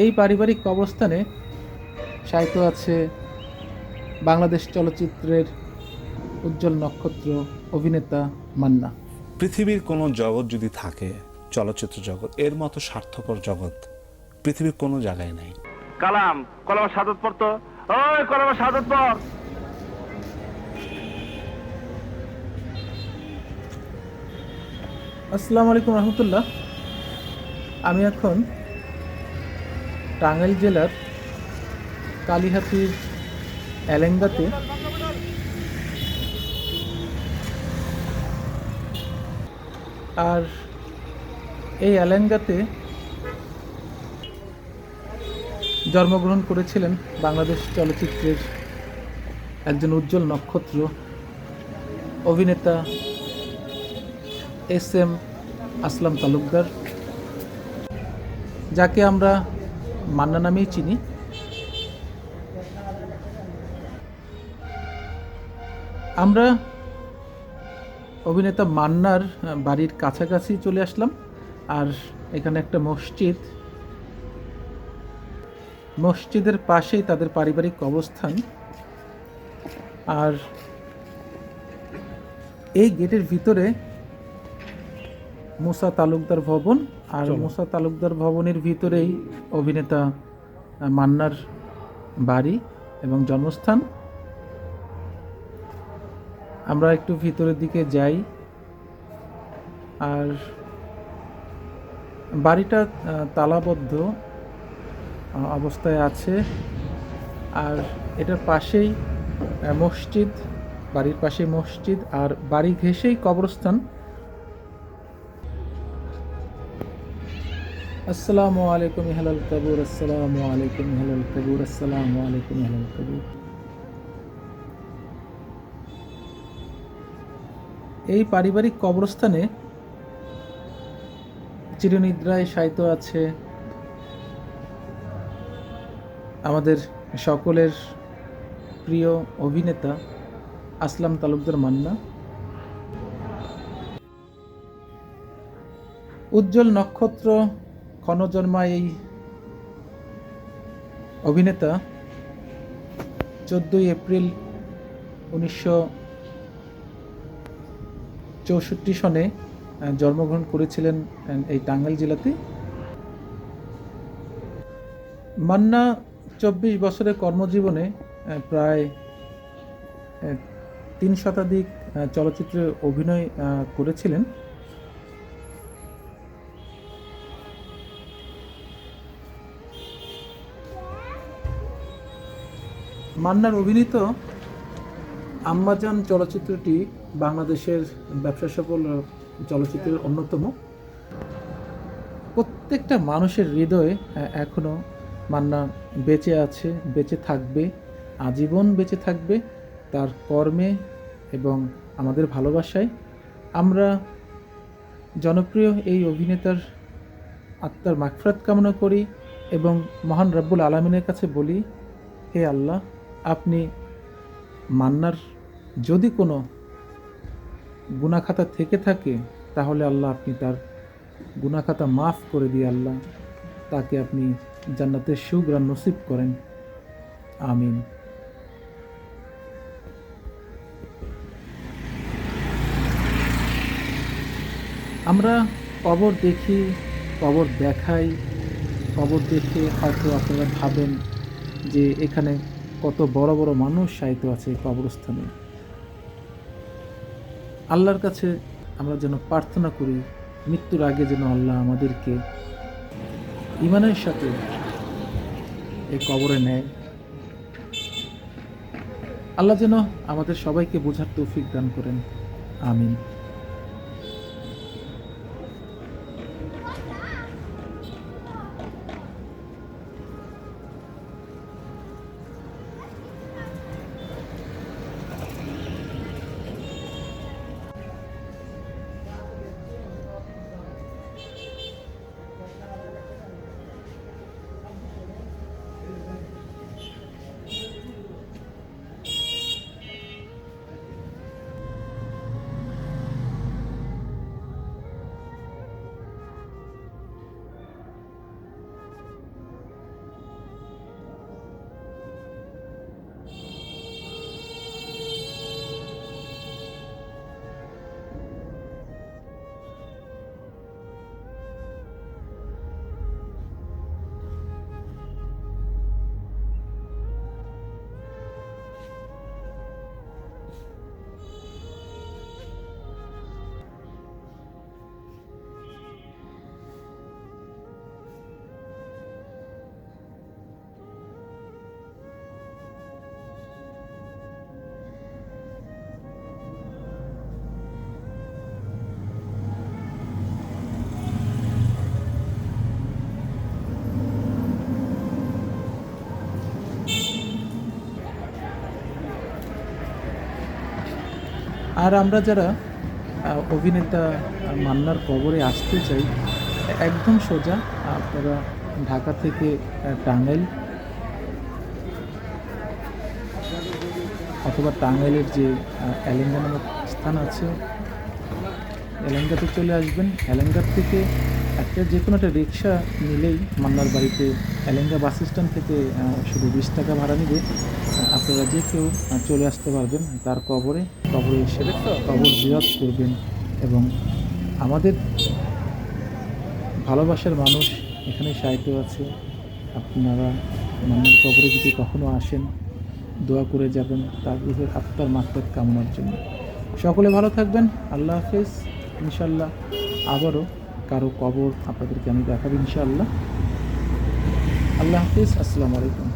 এই পারিবারিক কবরস্থানে সাহিত্য আছে বাংলাদেশ চলচ্চিত্রের উজ্জ্বল নক্ষত্র অভিনেতা মান্না। পৃথিবীর কোনো জগৎ যদি থাকে চলচ্চিত্র জগৎ এর মতো স্বার্থপর জগৎ পৃথিবীর কোনো জায়গায় নাই। কালাম কলম সাদত পড়তো ওই কলম সাদত পড়। আসসালামু আলাইকুম রহমতুল্লাহ। আমি এখন টাঙ্গাইল জেলার কালিহাতির এলেঙ্গাতে আর এই এলেঙ্গাতে জন্মগ্রহণ করেছিলেন বাংলাদেশ চলচ্চিত্রের একজন উজ্জ্বল নক্ষত্র অভিনেতা এস এম আসলাম তালুকদার, যাকে আমরা মান্না নামেই চিনি। আমরা অভিনেতা মান্নার বাড়ির কাছাকাছি চলে আসলাম, আর এখানে একটা মসজিদ। মসজিদের পাশেই তাদের পারিবারিক অবস্থান। আর এই গেটের ভিতরে মুসা তালুকদার ভবন আর মুসা তালুকদার ভবনের ভিতরেই অভিনেতা মান্নার বাড়ি এবং জন্মস্থান। আমরা একটু ভিতরের দিকে যাই। আর বাড়িটা তালাবদ্ধ অবস্থায় আছে। আর এটার পাশেই মসজিদ বাড়ির পাশে মসজিদ আর বাড়ি ঘেঁষেই কবরস্থান। আসসালামু আলাইকুম হালাল কাবুর, আসসালামু আলাইকুম হালাল কাবুর, আসসালামু আলাইকুম হালাল কাবুর। এই পারিবারিক কবরস্থানে চিরনিদ্রায় শায়িত আছে আমাদের সকলের প্রিয় অভিনেতা আসলাম তালুকদার মান্না। উজ্জ্বল নক্ষত্র ক্ষণজন্মা এই অভিনেতা চোদ্দোই এপ্রিল উনিশশো চৌষট্টি সনে জন্মগ্রহণ করেছিলেন এই টাঙ্গাইল জেলাতে। মান্না চব্বিশ বছরের কর্মজীবনে প্রায় তিন শতাধিক চলচ্চিত্রে অভিনয় করেছিলেন। মান্নার অভিনীত আম্মাজান চলচ্চিত্রটি বাংলাদেশের ব্যবসা সফল চলচ্চিত্রের অন্যতম। প্রত্যেকটা মানুষের হৃদয়ে আহ, এখনও মান্না বেঁচে আছে বেঁচে থাকবে আজীবন বেঁচে থাকবে তার কর্মে এবং আমাদের ভালোবাসায়। আমরা জনপ্রিয় এই অভিনেতার আত্মার মাগফরাত কামনা করি এবং মহান রব্বুল আলমিনের কাছে বলি হে আল্লাহ আপনি মান্নার যদি কোনো গুনাখাতা থেকে থাকে, তাহলে আল্লাহ আপনি তার গুনাখাতা মাফ করে দিয়ে আল্লাহ তাকে আপনি জান্নাতের সুগ্রাণ নসিব করেন। আমিন। আমরা কবর দেখি, কবর দেখাই। কবর দেখে হয়তো আপনারা ভাবেন যে এখানে কত বড় বড় মানুষ সাহিত্য আছে কবরস্থানে। আল্লাহর কাছে আমরা যেন প্রার্থনা করি, মৃত্যুর আগে যেন আল্লাহ আমাদেরকে ইমানের সাথে এই কবরে নেয়। আল্লাহ যেন আমাদের সবাইকে বোঝার তৌফিক দান করেন। আমিন। আর আমরা যারা অভিনেতা মান্নার কবরে আসতে চাই, একদম সোজা আপনারা ঢাকা থেকে টাঙ্গাইল অথবা টাঙ্গাইলের যে এলেঙ্গা নামক স্থান আছে, এলেঙ্গাতে চলে আসবেন। এলেঙ্গার থেকে একটা যে কোনো একটা রিক্সা নিলেই মান্নার বাড়িতে এলেঙ্গা বাস স্ট্যান্ড থেকে শুধু বিশ টাকা ভাড়া নিবে। আপনারা যে কেউ চলে আসতে পারবেন, তার কবরে কবরে এসে কবর জিরাত করবেন এবং আমাদের ভালোবাসার মানুষ এখানে সাহিত্য আছে। আপনারা মান্নার কবরে যদি কখনো আসেন, দোয়া করে যাবেন, তার রুহের আত্মার মাত্রাত কামনার জন্য। সকলে ভালো থাকবেন। আল্লাহ হাফেজ। ইনশাল্লাহ আবারও কারও কবর আপনাদেরকে আমি দেখাবো ইনশাআল্লাহ। আল্লাহ হাফিজ। আসসালামু আলাইকুম।